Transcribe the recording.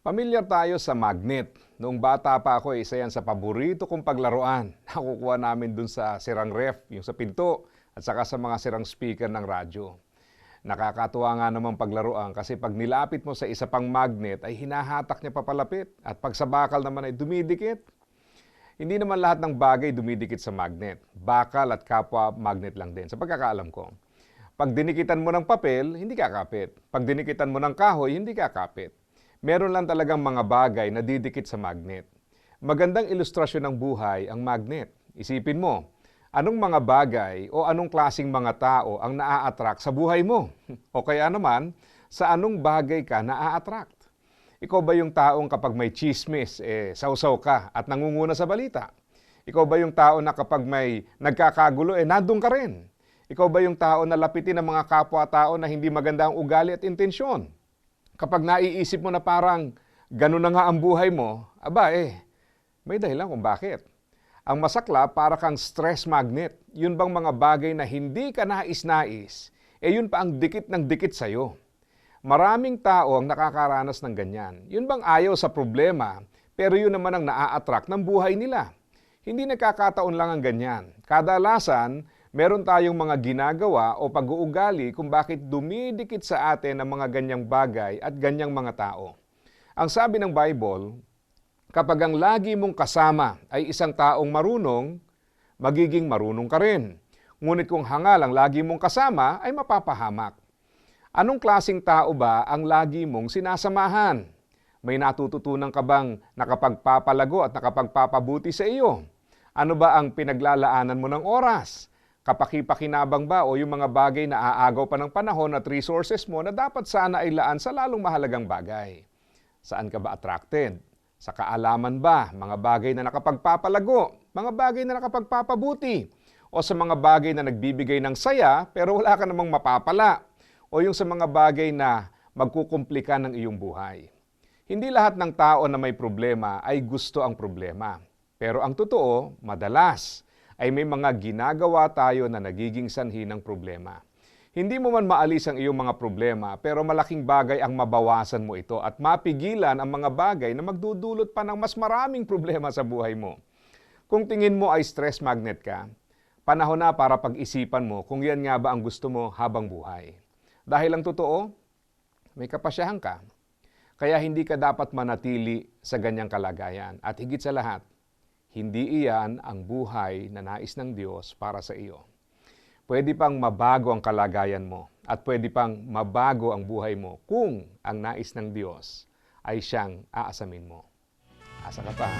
Pamilyar tayo sa magnet. Noong bata pa ako, isa yan sa paborito kong paglaruan. Nakukuha namin dun sa sirang ref, yung sa pinto, at saka sa mga sirang speaker ng radyo. Nakakatuwa nga naman paglaruan kasi pag nilapit mo sa isa pang magnet ay hinahatak niya papalapit at pag sa bakal naman ay dumidikit. Hindi naman lahat ng bagay dumidikit sa magnet. Bakal at kapwa magnet lang din sa pagkakaalam ko. Pag dinikitan mo ng papel, hindi kakapit. Pag dinikitan mo ng kahoy, hindi kakapit. Meron lang talagang mga bagay na didikit sa magnet. Magandang ilustrasyon ng buhay ang magnet. Isipin mo, anong mga bagay o anong klasing mga tao ang naa-attract sa buhay mo? O kaya naman, sa anong bagay ka naa-attract? Ikaw ba yung taong kapag may chismis, eh, sausaw ka at nangunguna sa balita? Ikaw ba yung tao na kapag may nagkakagulo, eh, nandun ka rin? Ikaw ba yung tao na lapitin ng mga kapwa-tao na hindi maganda ang ugali at intensyon? Kapag naiisip mo na parang ganun na nga ang buhay mo, aba eh, may dahilan kung bakit. Ang masakla para kang stress magnet. Yun bang mga bagay na hindi ka nais-nais, eh yun pa ang dikit ng dikit sa'yo. Maraming tao ang nakakaranas ng ganyan. Yun bang ayaw sa problema, pero yun naman ang naa-attract ng buhay nila. Hindi nagkakataon lang ang ganyan. Kadalasan, meron tayong mga ginagawa o pag-uugali kung bakit dumidikit sa atin ang mga ganyang bagay at ganyang mga tao. Ang sabi ng Bible, kapag ang lagi mong kasama ay isang taong marunong, magiging marunong ka rin. Ngunit kung hangal ang lagi mong kasama ay mapapahamak. Anong klasing tao ba ang lagi mong sinasamahan? May natututunan ka bang nakapagpapalago at nakapagpapabuti sa iyo? Ano ba ang pinaglalaanan mo ng oras? Kapakipakinabang ba o yung mga bagay na aagaw pa ng panahon at resources mo na dapat sana ay laan sa lalong mahalagang bagay? Saan ka ba attracted? Sa kaalaman ba? Mga bagay na nakapagpapalago? Mga bagay na nakapagpapabuti? O sa mga bagay na nagbibigay ng saya pero wala ka namang mapapala? O yung sa mga bagay na magkukumplika ng iyong buhay? Hindi lahat ng tao na may problema ay gusto ang problema. Pero ang totoo, madalas, ay may mga ginagawa tayo na nagiging sanhi ng problema. Hindi mo man maalis ang iyong mga problema, pero malaking bagay ang mabawasan mo ito at mapigilan ang mga bagay na magdudulot pa ng mas maraming problema sa buhay mo. Kung tingin mo ay stress magnet ka, panahon na para pag-isipan mo kung yan nga ba ang gusto mo habang buhay. Dahil ang totoo, may kapasyahan ka. Kaya hindi ka dapat manatili sa ganyang kalagayan. At higit sa lahat, hindi iyan ang buhay na nais ng Diyos para sa iyo. Pwede pang mabago ang kalagayan mo at pwede pang mabago ang buhay mo kung ang nais ng Diyos ay siyang aasamin mo. Asa ka pa.